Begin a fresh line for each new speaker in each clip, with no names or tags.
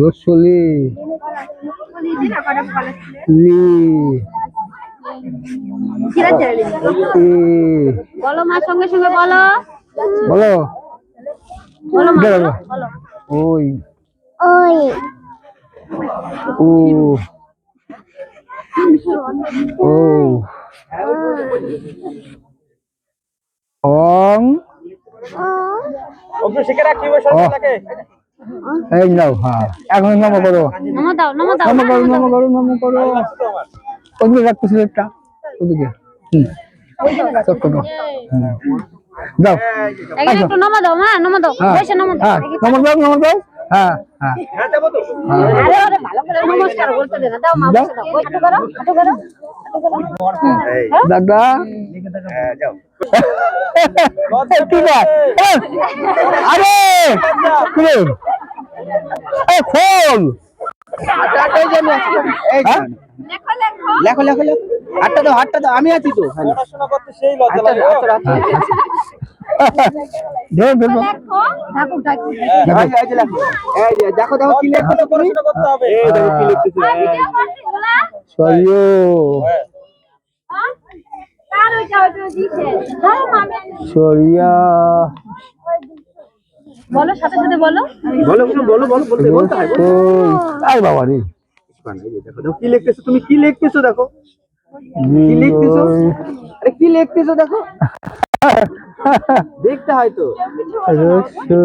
রসলি লি ই।
বলো মা সঙ্গে সঙ্গে বলো
বলো
বলো মা
বলো।
বলো, বলো
ওই
ওই
ও ও অং এই নাও হ্যাঁ। এখন নম করো।
নমো দাও নমো দাও
নম করো
নম
করো নম করো। ওদিকে রাখতো সিলেটটা ওদিকে। হুম। করো দাও।
একটু নমো দাও মা নমো দাও।
হ্যাঁ।
বসে নমো দাও।
হ্যাঁ। নম্বর দাও নম্বর দাও। হ্যাঁ হ্যাঁ।
হ্যাঁ যাব তো।
হ্যাঁ
আরে আরে ভালো করে নমস্কার বলতে দে না। দাও মা বসে দাও। হাঁটু করো হাঁটু করো
দাদা।
হ্যাঁ
আরে! হ্যাঁ?
লেখো লেখো লেখো। হাতটা দাও হাতটা দাও। আমি আছি তো।
পড়াশোনা করতে সেই লজ্জা লাগে। ও।
ধরো। ধরো
ঠাকুর ঠাকুর
দেখো।
দেখো দেখো কি লেখো।
লজ্জা পড়াশোনা করতে হবে। এই দেখো কি লিখতেছে।
সরিও। সরিয়া।
বলো সাথে সাথে বলো।
বলো বলো বলো বলতে বলতে
আই বাবা রে।
কি লিখতেছো তুমি কি লিখতেছো দেখো। কি লিখতেছো? আরে কি লিখতেছো দেখো। দেখতে হয় তো।
রসু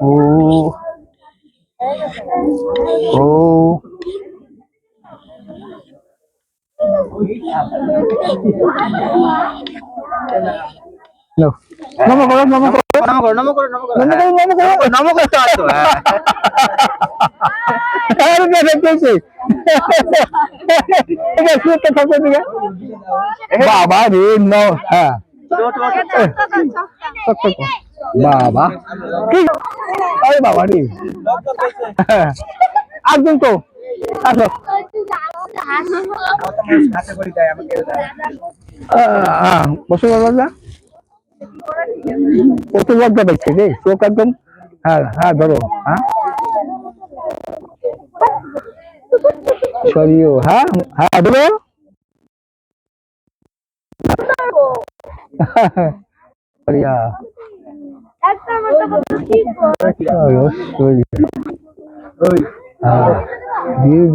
Oh. Oh. নম করো নম করো
নম করো নম করো নম করো
নম করো নম করো
নম করতে তো।
কে দেখতেছি এটা সুতে থাকবে দিকে বাবা রে ন হ্যাঁ বাবা কি আরে বাবা রে একদম তো আসো কত লজ্জা পাচ্ছে রে চোখ একদম হ্যাঁ হ্যাঁ ধরো। হ্যাঁ সরিও হ্যাঁ হ্যাঁ ধরো। সরি হ্যাঁ দীর্ঘ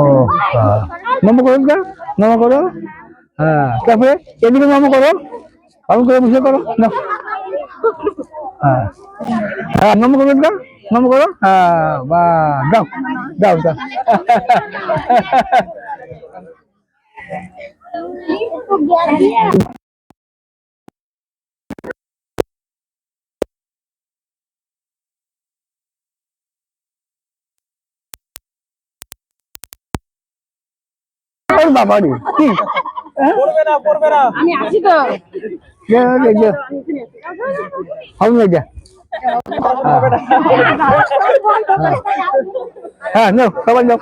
ও নম করো নম করো। হ্যাঁ তারপরে এদিকে নম করো। ভালো করে বসে করো হ্যাঁ। হ্যাঁ নম করো নম করো। হ্যাঁ বা, দাও দাও দাও। বাবা রে
না পড়বে
আমি আসি তো।
যা যা যা। হবে না যা। হ্যাঁ নাও সবাই নাও।